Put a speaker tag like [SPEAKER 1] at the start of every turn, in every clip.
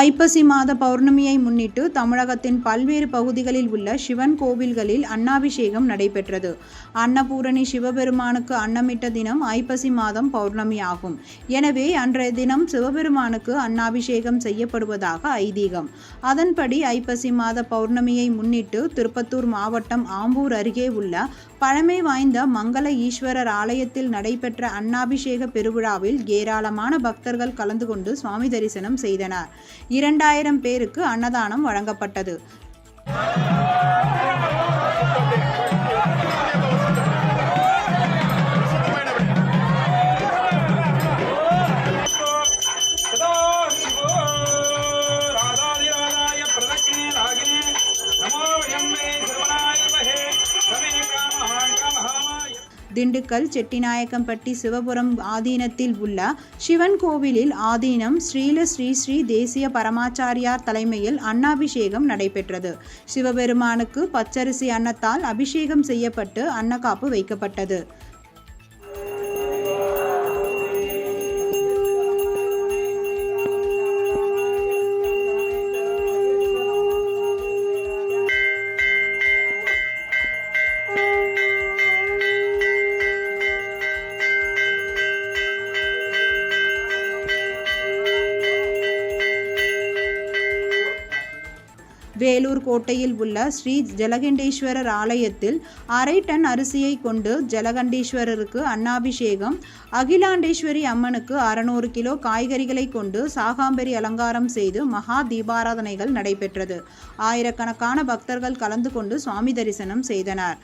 [SPEAKER 1] ஐப்பசி மாத பௌர்ணமியை முன்னிட்டு தமிழகத்தின் பல்வேறு பகுதிகளில் உள்ள சிவன் கோவில்களில் அன்னாபிஷேகம் நடைபெற்றது. அன்னபூரணி சிவபெருமானுக்கு அன்னமிட்ட தினம் ஐப்பசி மாதம் பௌர்ணமி ஆகும். எனவே அன்றைய தினம் சிவபெருமானுக்கு அன்னாபிஷேகம் செய்யப்படுவதாக ஐதீகம். அதன்படி ஐப்பசி மாத பௌர்ணமியை முன்னிட்டு திருப்பத்தூர் மாவட்டம் ஆம்பூர் அருகே உள்ள பழமை வாய்ந்த மங்கள ஈஸ்வரர் ஆலயத்தில் நடைபெற்ற அன்னாபிஷேக பெருவிழாவில் ஏராளமான பக்தர்கள் கலந்து கொண்டு சுவாமி தரிசனம் செய்தனர். இரண்டாயிரம் பேருக்கு அன்னதானம் வழங்கப்பட்டது. திண்டுக்கல் செட்டிநாயக்கம்பட்டி சிவபுரம் ஆதீனத்தில் உள்ள சிவன் கோவிலில் ஆதீனம் ஸ்ரீல ஸ்ரீ ஸ்ரீ தேசிய பரமாச்சாரியார் தலைமையில் அன்னாபிஷேகம் நடைபெற்றது. சிவபெருமானுக்கு பச்சரிசி அன்னத்தால் அபிஷேகம் செய்யப்பட்டு அன்னக்காப்பு வைக்கப்பட்டது. வேலூர் கோட்டையில் உள்ள ஸ்ரீ ஜலகண்டேஸ்வரர் ஆலயத்தில் அரை டன் அரிசியை கொண்டு ஜலகண்டேஸ்வரருக்கு அன்னாபிஷேகம் அகிலாண்டேஸ்வரி அம்மனுக்கு அறுநூறு கிலோ காய்கறிகளை கொண்டு சாகாம்பரி அலங்காரம் செய்து மகா தீபாராதனைகள் நடைபெற்றது ஆயிரக்கணக்கான பக்தர்கள் கலந்து கொண்டு சுவாமி தரிசனம் செய்தனர்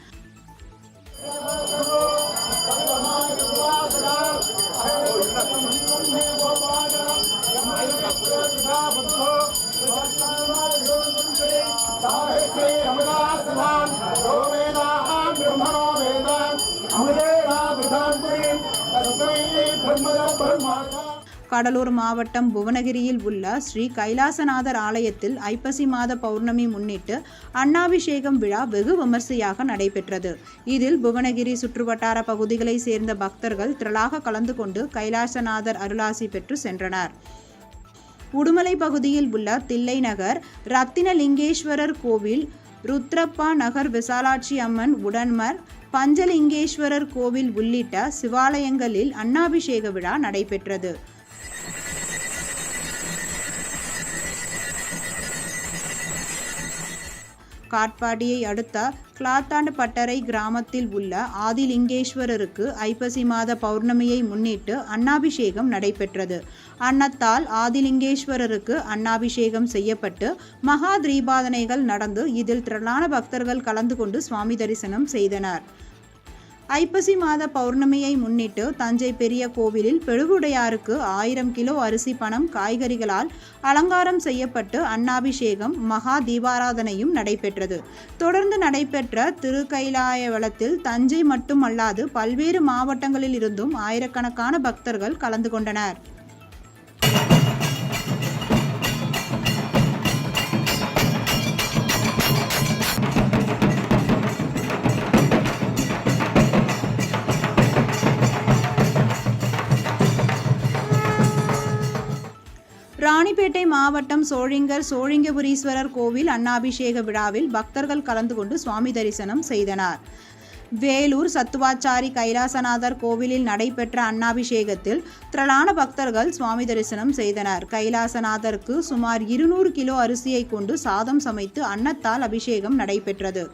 [SPEAKER 1] கடலூர் மாவட்டம் புவனகிரியில் உள்ள ஸ்ரீ கைலாசநாதர் ஆலயத்தில் ஐப்பசி மாத பௌர்ணமி முன்னிட்டு அண்ணாபிஷேகம் விழா வெகு விமர்சையாக நடைபெற்றது. இதில் புவனகிரி சுற்றுவட்டார பகுதிகளை சேர்ந்த பக்தர்கள் திரளாக கலந்து கொண்டு கைலாசநாதர் அருளாசி பெற்று சென்றனர். உடுமலை பகுதியில் உள்ள தில்லை நகர் ரத்தினலிங்கேஸ்வரர் கோவில் ருத்ரப்பா நகர் விசாலாட்சி அம்மன் உடன்மர் பஞ்சலிங்கேஸ்வரர் கோவில் உள்ளிட்ட சிவாலயங்களில் அன்னாபிஷேக விழா நடைபெற்றது. காட்பாடியை அடுத்த கிளாத்தாண்டு பட்டறை கிராமத்தில் உள்ள ஆதிலிங்கேஸ்வரருக்கு ஐப்பசி மாத பௌர்ணமியை முன்னிட்டு அன்னாபிஷேகம் நடைபெற்றது. அன்னத்தால் ஆதிலிங்கேஸ்வரருக்கு அன்னாபிஷேகம் செய்யப்பட்டு மகா தீபாதனைகள் நடந்து இதில் திரளான பக்தர்கள் கலந்து கொண்டு சுவாமி தரிசனம் செய்தனர். ஐப்பசி மாத பௌர்ணமியை முன்னிட்டு தஞ்சை பெரிய கோவிலில் பெருவுடையாருக்கு ஆயிரம் கிலோ அரிசி பணம் காய்கறிகளால் அலங்காரம் செய்யப்பட்டு அன்னாபிஷேகம் மகா தீபாராதனையும் நடைபெற்றது. தொடர்ந்து நடைபெற்ற திருக்கைலாயவளத்தில் தஞ்சை மட்டுமல்லாது பல்வேறு மாவட்டங்களில் இருந்தும் ஆயிரக்கணக்கான பக்தர்கள் கலந்து கொண்டனர். ராணிப்பேட்டை மாவட்டம் சோழிங்கர் சோழிங்கபுரீஸ்வரர் கோவில் அன்னாபிஷேக விழாவில் பக்தர்கள் கலந்து கொண்டு சுவாமி தரிசனம் செய்தனர். வேலூர் சத்துவாச்சாரி கைலாசநாதர் கோவிலில் நடைபெற்ற அன்னாபிஷேகத்தில் திரளான பக்தர்கள் சுவாமி தரிசனம் செய்தனர். கைலாசநாதருக்கு சுமார் இருநூறு கிலோ அரிசியை கொண்டு சாதம் சமைத்து அன்னத்தால் அபிஷேகம் நடைபெற்றது.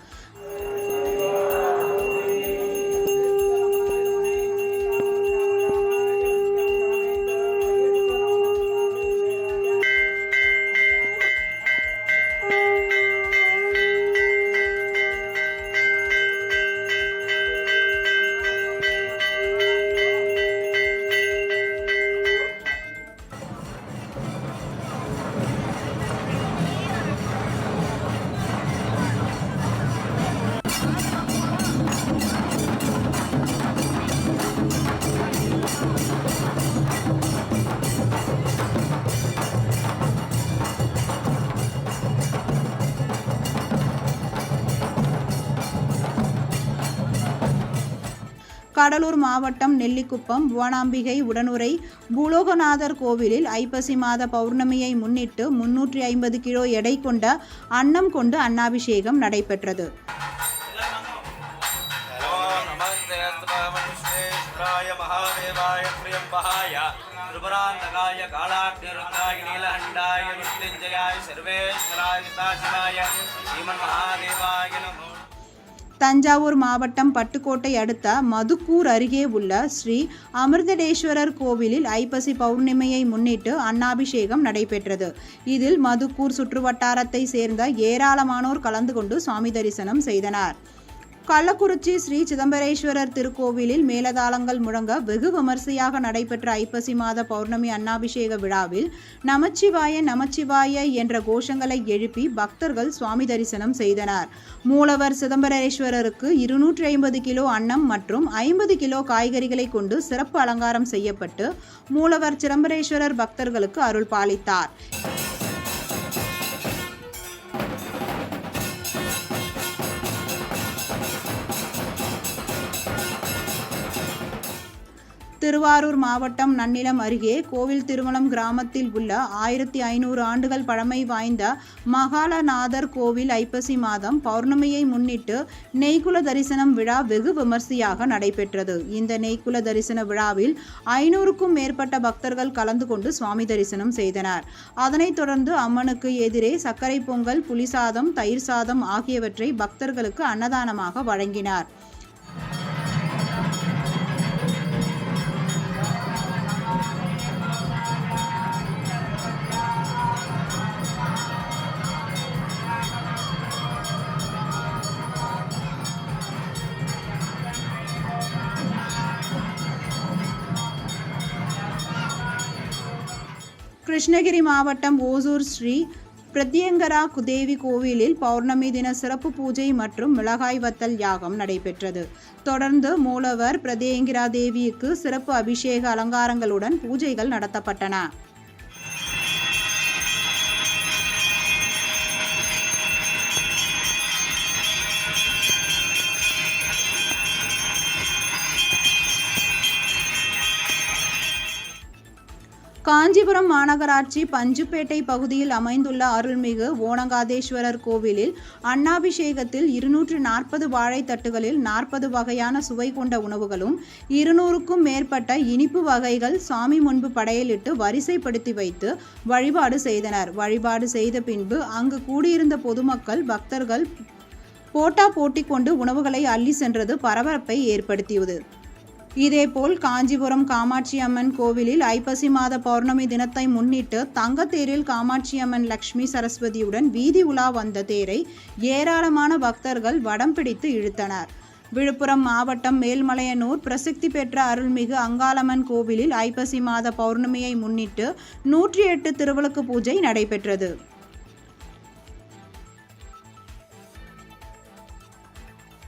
[SPEAKER 1] கடலூர் மாவட்டம் நெல்லிக்குப்பம் புவனாம்பிகை உடனுரை பூலோகநாதர் கோவிலில் ஐப்பசி மாத பௌர்ணமியை முன்னிட்டு முன்னூற்றி ஐம்பது கிலோ எடை கொண்ட அன்னம் கொண்டு அன்னாபிஷேகம் நடைபெற்றது
[SPEAKER 2] नमो नमस्ते विश्वेश्वराय महादेवाय प्रियम्बहाय त्रिपुरान्तकाय कालाग्निरुद्राय नीलहण्डाय मृत्युञ्जयाय सर्वेश्वराय सदाशिवाय श्रीमन्महादेवाय नमो
[SPEAKER 1] தஞ்சாவூர் மாவட்டம் பட்டுக்கோட்டை அடுத்த மதுக்கூர் அருகே உள்ள ஸ்ரீ அமிர்தடேஸ்வரர் கோவிலில் ஐப்பசி பௌர்ணமியை முன்னிட்டு அன்னாபிஷேகம் நடைபெற்றது. இதில் மதுக்கூர் சுற்றுவட்டாரத்தை சேர்ந்த ஏராளமானோர் கலந்து கொண்டு சுவாமி தரிசனம் செய்தனர். கள்ளக்குறிச்சி ஸ்ரீ சிதம்பரேஸ்வரர் திருக்கோவிலில் மேலதாளங்கள் முழங்க வெகு விமர்சையாக நடைபெற்ற ஐப்பசி மாத பௌர்ணமி அன்னாபிஷேக விழாவில் நமச்சிவாய நமச்சிவாய என்ற கோஷங்களை எழுப்பி பக்தர்கள் சுவாமி தரிசனம் செய்தனர். மூலவர் சிதம்பரேஸ்வரருக்கு இருநூற்றி ஐம்பது கிலோ அன்னம் மற்றும் ஐம்பது கிலோ காய்கறிகளை கொண்டு சிறப்பு அலங்காரம் செய்யப்பட்டு மூலவர் சிதம்பரேஸ்வரர் பக்தர்களுக்கு அருள் பாலித்தார். திருவாரூர் மாவட்டம் நன்னிலம் அருகே கோவில் திருமணம் கிராமத்தில் உள்ள ஆயிரத்தி ஐநூறு ஆண்டுகள் பழமை வாய்ந்த மகாலநாதர் கோவில் ஐப்பசி மாதம் பௌர்ணமியை முன்னிட்டு நெய்க்குல தரிசனம் விழா வெகு விமர்சையாக நடைபெற்றது. இந்த நெய்க்குல தரிசன விழாவில் ஐநூறுக்கும் மேற்பட்ட பக்தர்கள் கலந்து கொண்டு சுவாமி தரிசனம் செய்தனர். அதனைத் தொடர்ந்து அம்மனுக்கு எதிரே சர்க்கரை பொங்கல் புளிசாதம் தயிர் சாதம் ஆகியவற்றை பக்தர்களுக்கு அன்னதானமாக வழங்கினார். கிருஷ்ணகிரி மாவட்டம் ஓசூர் ஸ்ரீ பிரத்யங்கரா குதேவி கோவிலில் பௌர்ணமி தின சிறப்பு பூஜை மற்றும் மிளகாய் வத்தல் யாகம் நடைபெற்றது. தொடர்ந்து மூலவர் பிரத்யங்கிரா தேவிக்கு சிறப்பு அபிஷேக அலங்காரங்களுடன் பூஜைகள் நடத்தப்பட்டன. காஞ்சிபுரம் மாநகராட்சி பஞ்சுப்பேட்டை பகுதியில் அமைந்துள்ள அருள்மிகு ஓனங்காதேஸ்வரர் கோவிலில் அன்னாபிஷேகத்தில் இருநூற்று நாற்பது வாழைத்தட்டுகளில் நாற்பது வகையான சுவை கொண்ட உணவுகளும் இருநூறுக்கும் மேற்பட்ட இனிப்பு வகைகள் சாமி முன்பு படையலிட்டு வரிசைப்படுத்தி வைத்து வழிபாடு செய்தனர். வழிபாடு செய்த பின்பு அங்கு கூடியிருந்த பொதுமக்கள் பக்தர்கள் போட்டா போட்டி கொண்டு உணவுகளை அள்ளி சென்றது பரபரப்பை ஏற்படுத்தியது. இதேபோல் காஞ்சிபுரம் காமாட்சி அம்மன் கோவிலில் ஐப்பசி மாத பௌர்ணமி தினத்தை முன்னிட்டு தங்கத்தேரில் காமாட்சி அம்மன் லக்ஷ்மி சரஸ்வதியுடன் வீதி உலா வந்த தேரை ஏராளமான பக்தர்கள் வடம் பிடித்து இழுத்தனர். விழுப்புரம் மாவட்டம் மேல்மலையனூர் பிரசித்தி பெற்ற அருள்மிகு அங்காளம்மன் கோவிலில் ஐப்பசி மாத பௌர்ணமியை முன்னிட்டு நூற்றி எட்டு திருவிளக்கு பூஜை நடைபெற்றது.